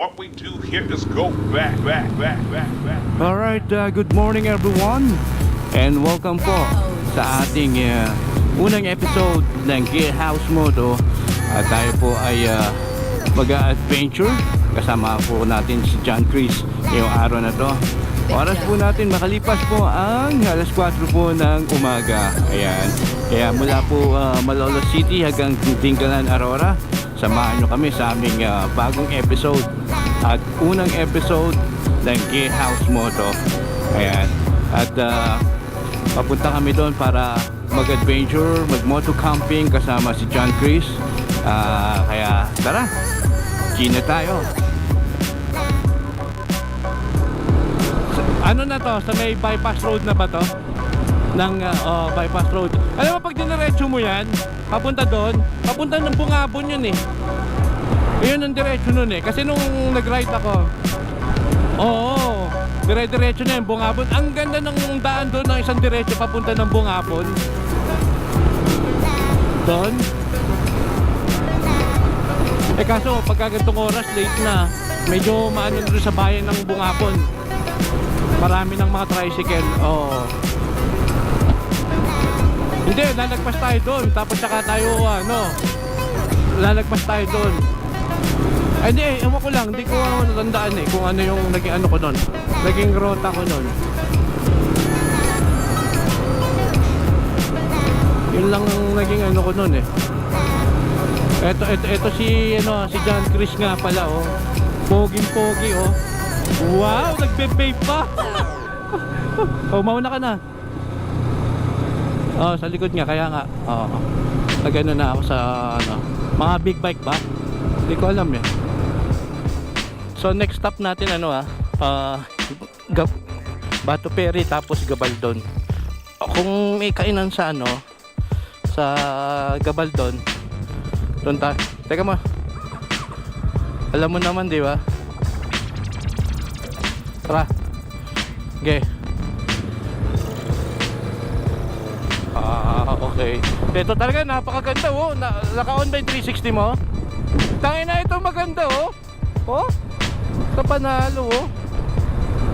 What we do here is go back, back, back, back, back. Alright, uh, good morning everyone and welcome po sa ating uh, unang episode ng Gear House Moto. At tayo po ay uh, mag-adventure kasama po natin si John Chris ngayong araw na to. Oras po natin makalipas po ang alas 4 po ng umaga. Ayan. Kaya mula po uh, Malolos City hanggang Dingalan Aurora samahan nyo kami sa aming uh, bagong episode. At unang episode ng Gear House Moto. Ayan. At uh, papunta kami doon para mag-adventure, mag-moto camping kasama si John Chris. Ah, kaya tara Gina tayo. Ano na to? Sa may bypass road na ba to? Ng uh, oh, bypass road. Alam mo pag diniretso mo yan, papunta doon, papunta ng Bungabon yun eh. Yun ang diretso nun eh. Kasi nung nag-ride ako, oo, dire-diretso na yung Bungabon. Ang ganda ng daan doon ng isang diretso papunta ng Bungabon. Doon. Eh kaso, pagka ganitong oras, late na. Medyo maano doon sa bayan ng Bungabon. Marami ng mga tricycle. Oo. Hindi, lalagpas tayo doon. Tapos saka tayo, ano, lalagpas tayo doon. Ay, eh, ewan ko lang. Hindi ko natandaan eh kung ano yung naging ano ko nun. Naging rota ko nun. Yun lang ang naging ano ko nun eh. Eto, eto, eto si, ano, si John Chris nga pala, oh. Poging pogi, oh. Wow, nagbe-vape pa. oh, mauna ka na. Oh, sa likod nga, kaya nga. Oo. Nagano na ako sa, ano, mga big bike ba? Hindi ko alam eh. So, next stop natin, ano ah, ah, Gab Bato Ferry, tapos Gabaldon. Kung may kainan sa, ano, sa Gabaldon, doon ta. Teka mo. Alam mo naman, di ba? Tara. Okay. Okay. Ito talaga napakaganda oh. Na, naka-on yung 360 mo? Tangin na ito maganda oh. Oh. Sa panalo oh.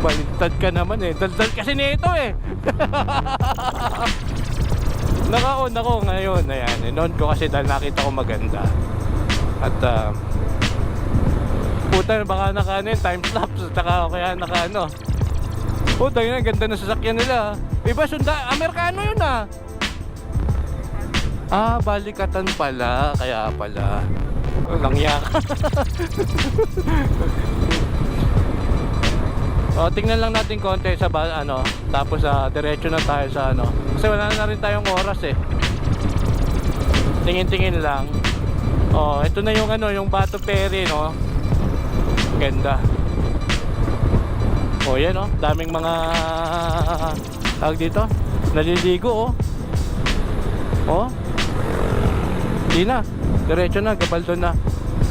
Baliktad ka naman eh. Daldal kasi nito eh. Naka-on ako ngayon. Ayan. In-on ko kasi dahil nakita ko maganda. At uh, puta baka naka ano yun, time lapse. Taka kaya naka ano. Puta yun, ganda ng sasakyan nila. Iba sunda, Amerikano yun ah. Ah, balikatan pala. Kaya pala. Walang yak. o, tingnan lang natin konti sa ba, ano, tapos sa diretso na tayo sa ano. Kasi wala na rin tayong oras eh. Tingin-tingin lang. Oh, ito na yung ano, yung Bato Ferry, no. Ganda. Oh, yan oh, daming mga tawag dito. Naliligo oh. Oh. Di na. Diretso na, Gabaldo na.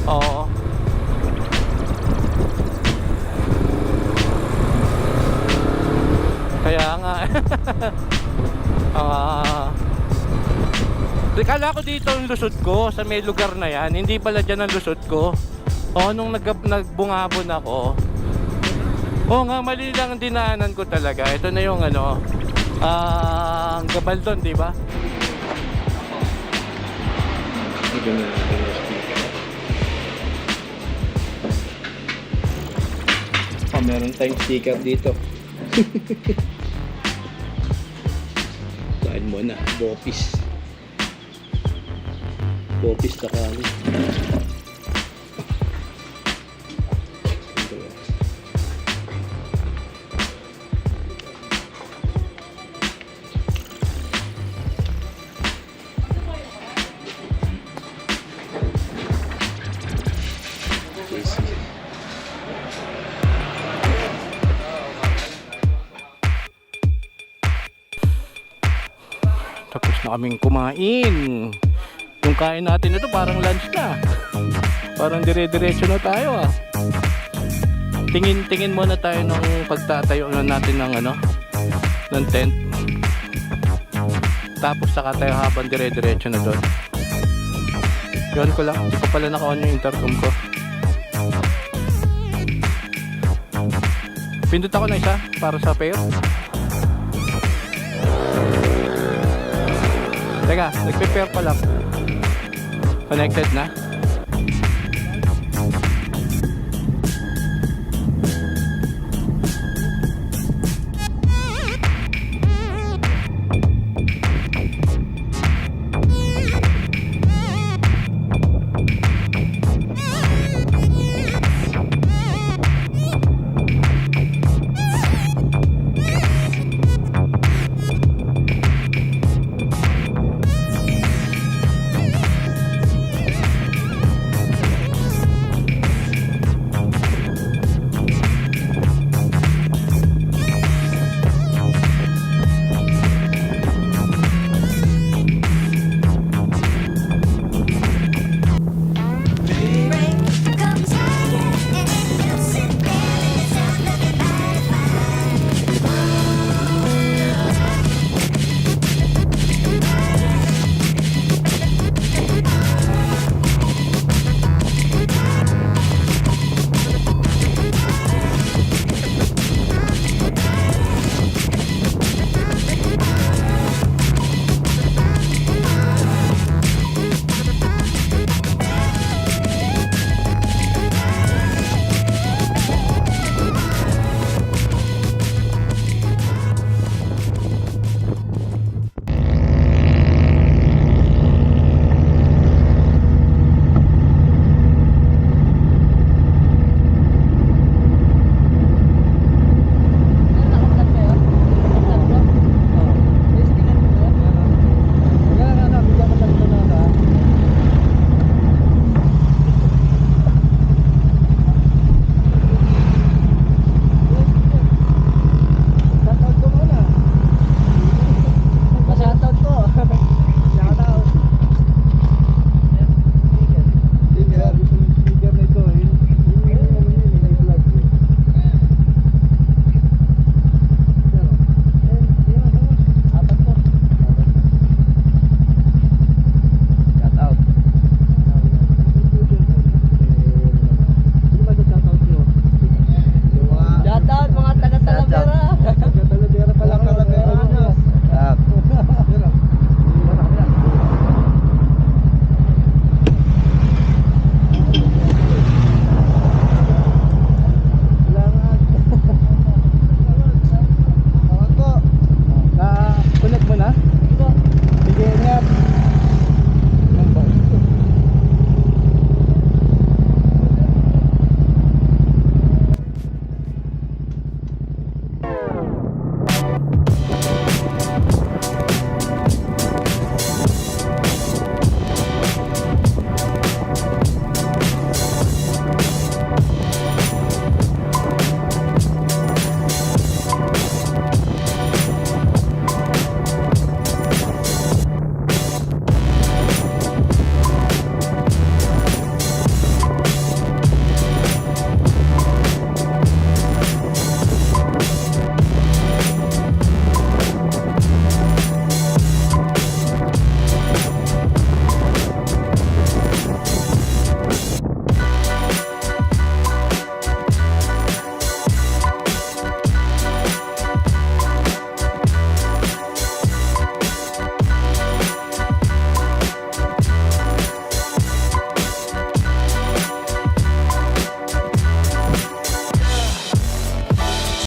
Oo. Kaya nga. Ah. Kala ko dito ang lusot ko sa may lugar na yan. Hindi pala dyan ang lusot ko. O nung nag nagbungabon ako. Oo nga, mali lang ang dinaanan ko talaga. Ito na yung ano, ah, ang Gabaldon, di ba? Na natin yung speaker. Oh, meron tayong sticker dito. Saan mo na? Bopis. Bopis na kami. Tapos na kaming kumain. Yung kain natin ito parang lunch na. Parang dire-diretso na tayo ah. Tingin-tingin muna tayo nung pagtatayo na natin ng ano, ng tent. Tapos saka tayo habang dire-diretso na doon. Yun ko lang, hindi ko pala naka-on yung intercom ko. Pindot ako na isa para sa pair. Teka, nagpe-pair pa lang. Connected na.